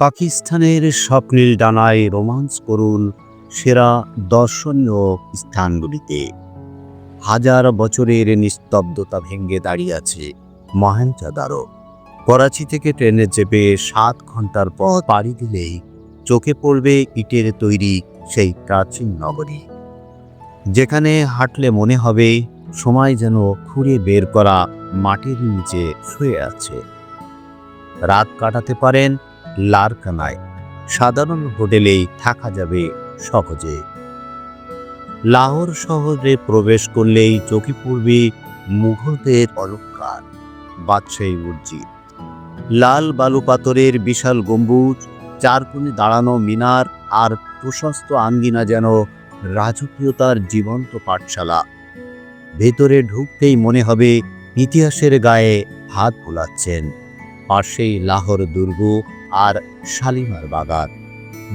পাকিস্তানের স্বপ্নের ডানায় রোমান্স করুন সেরা দর্শনীয় স্থানগুলিতে। হাজার বছরের নিস্তব্ধতা ভেঙে দাঁড়িয়ে আছে মহেঞ্জাদারো করাচি থেকে ট্রেনে চেপে সাত ঘণ্টার পর পাড়ি দিলেই চোখে পড়বে ইটের তৈরি সেই প্রাচীন নগরী। যেখানে হাঁটলে মনে হবে সময় যেন খুঁড়ে বের করা মাটির নিচে শুয়ে আছে। রাত কাটাতে পারেন লারকানায়। সাধারণ হোটেলেই থাকা যাবে সহজে। লাহোর শহরে প্রবেশ করলেই চোখে পড়বে মুঘলদের অলঙ্কার, বাদশাহী মসজিদ। লাল বালু পাথরের বিশাল গম্বুজ, চারকোণে দাঁড়ানো মিনার আর প্রশস্ত আঙ্গিনা যেন রাজকীয়তার জীবন্ত পাঠশালা। ভেতরে ঢুকতেই মনে হবে ইতিহাসের গায়ে হাত ভোলাচ্ছেন পাশেই লাহোর দুর্গ আর শালিমার বাগান।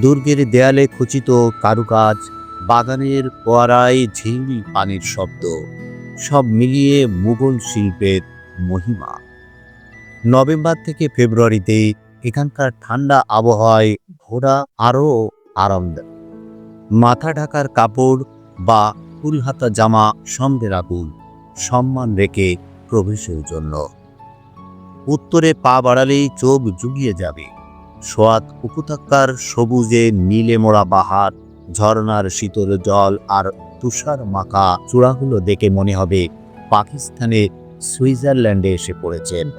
দুর্গের দেয়ালে খচিত কারুকাজ, বাগানের ফোয়ারায় ঝিলমিল পানির শব্দ, সব মিলিয়ে মুঘল শিল্পের মহিমা। নভেম্বর থেকে ফেব্রুয়ারিতে এখানকার ঠান্ডা আবহাওয়ায় ঘোরা আরও আরামদায়ক। মাথা ঢাকার কাপড় বা ফুলহাতা জামা সঙ্গে রাখুন, সম্মান রেখে প্রবেশের জন্য। উত্তরে পা বাড়ালেই চোখ জুগিয়ে যাবে। সোয়াত উপত্যকার সবুজে নীলে মোড়া বাহার, ঝর্ণার শীতল জল আর তুষার মাখা চূড়াগুলো দেখে মনে হবে পাকিস্তানে সুইজারল্যান্ডে এসে পড়েছেন।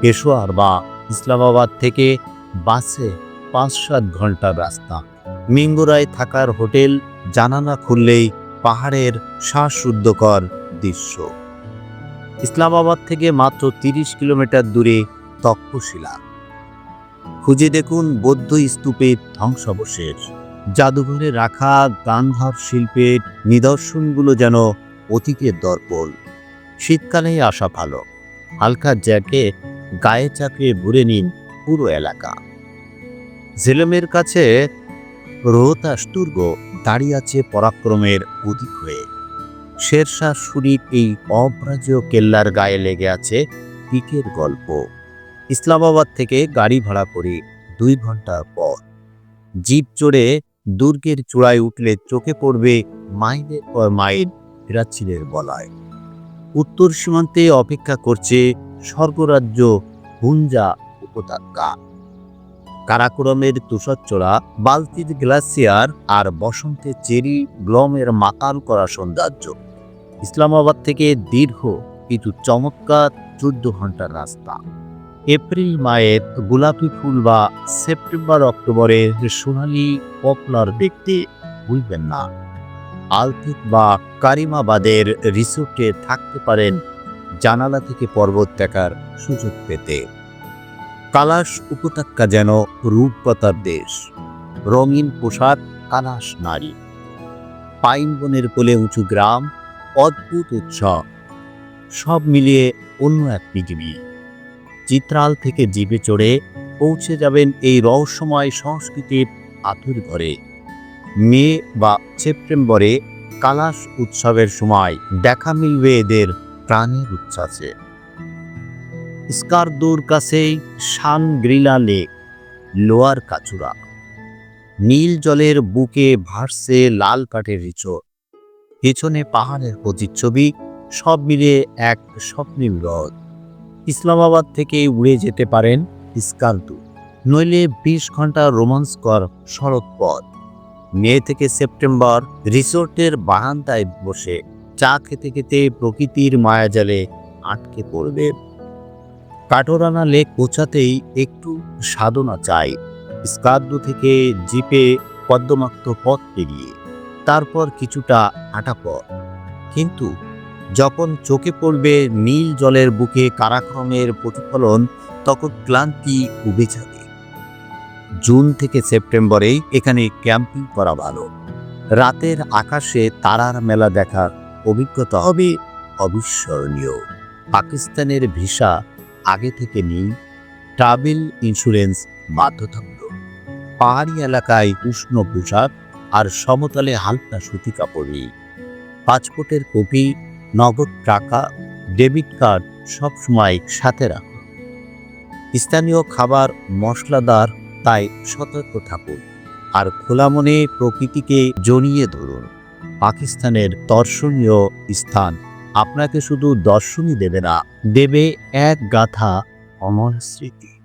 পেশোয়ার বা ইসলামাবাদ থেকে বাসে পাঁচ সাত ঘণ্টার রাস্তা। মিঙ্গুরায় থাকার হোটেল, জানালা খুললেই পাহাড়ের শ্বাসরুদ্ধকর দৃশ্য। ইসলামাবাদ থেকে মাত্র তিরিশ কিলোমিটার দূরে তক্ষশিলা। খুঁজে দেখুন বৌদ্ধ স্তূপের ধ্বংসাবশেষ। জাদুঘরে রাখা গান্ধার শিল্পের নিদর্শনগুলো যেন অতীতের দর্পণ। শীতকালেই আসা ভালো। হালকা জ্যাকেট গায়ে চাপিয়ে ঘুরে নিন পুরো এলাকা। জেলেমের কাছে রোহতাস দুর্গ দাঁড়িয়ে আছে পরাক্রমের প্রতীক হয়ে। শেরশাহ সুরির এই অপ্রাজীয় কেল্লার গায়ে লেগে আছে পিকের গল্প। ইসলামাবাদ থেকে গাড়ি ভাড়া করে দুই ঘণ্টার পর। জিপ চড়ে দুর্গের চূড়ায় উঠলে চোখে পড়বে মাইলের পর মাইল প্রাচীরের বলায় উত্তর সীমান্তে অপেক্ষা করছে স্বর্গরাজ্য হুঞ্জা উপত্যকা। কারাকোরমের তুষারচূড়া বালতির গ্লাসিয়ার আর বসন্তে চেরি ব্লমের মাকাল করা সৌন্দর্য। ইসলামাবাদ থেকে দীর্ঘ, কিন্তু চমৎকার চোদ্দ ঘণ্টার রাস্তা। এপ্রিল মায়ের গোলাপি ফুল বা সেপ্টেম্বর অক্টোবরের সোনালি পপলার দেখতে ভুলবেন না। আলতিক বা কারিমাবাদের রিসোর্টে থাকতে পারেন জানালা থেকে পর্বত দেখার সুযোগ পেতে। কালাশ উপত্যকা যেন রূপকথার দেশ। রঙিন পোশাক কালাশ নারী। পাইন বনের কোলে উঁচু গ্রাম, অদ্ভুত উৎসব সব মিলিয়ে অন্য এক পৃথিবী চিত্রাল থেকে জিপে চড়ে পৌঁছে যাবেন এই রহস্যময় সংস্কৃতির আতুর ঘরে। মে বা সেপ্টেম্বরে কালাশ উৎসবের সময় দেখা মিলবে এদের প্রাণের উচ্ছ্বাসে। স্কারদুর কাছেই শান গ্রিলা লেক, লোয়ার কাচুরা। নীল জলের বুকে ভাসছে লাল কাঠের রিচোর পেছনে পাহাড়ের প্রতিচ্ছবি, সব মিলিয়ে এক স্বপ্নীল হ্রদ ইসলামাবাদ থেকে উড়ে যেতে পারেন স্কারদু নইলে বিশ ঘণ্টা রোমান্সকর সড়ক পথ। মে থেকে সেপ্টেম্বর রিসোর্টের বারান্দায় বসে চা খেতে খেতে প্রকৃতির মায়াজালে আটকে পড়বে। কাটোরানা লেক পৌঁছাতেই একটু সাধনা চাই। স্কার্দু থেকে জিপে পদ্মমাক্ত পথ পেরিয়ে, তারপর কিছুটা হাঁটা পথ। কিন্তু যখন চোখে পড়বে নীল জলের বুকে কারাক্রমের প্রতিফলন, তখন ক্লান্তি উবে যাবে। জুন থেকে সেপ্টেম্বরেই এখানে ক্যাম্পিং করা ভালো। রাতের আকাশে তারার মেলা দেখার অভিজ্ঞতা হবে অবিস্মরণীয়। পাকিস্তানের ভিসা আগে থেকে নিন ট্রাভেল ইন্স্যুরেন্স বাধ্যতামূলক। পাহাড়ি এলাকায় উষ্ণ পোশাক আর সমতলে হালকা সুতি কাপড় পাসপোর্টের কপি নগদ টাকা, ডেবিট কার্ড সবসময় সাথে রাখুন স্থানীয় খাবার, মশলাদার, তাই সতর্ক থাকুন। আর খোলা মনে প্রকৃতিকে জড়িয়ে ধরুন। পাকিস্তানের দর্শনীয় স্থান। আপনাকে শুধু দর্শনই দেবে না, দেবে এক গাথা অমর স্মৃতি।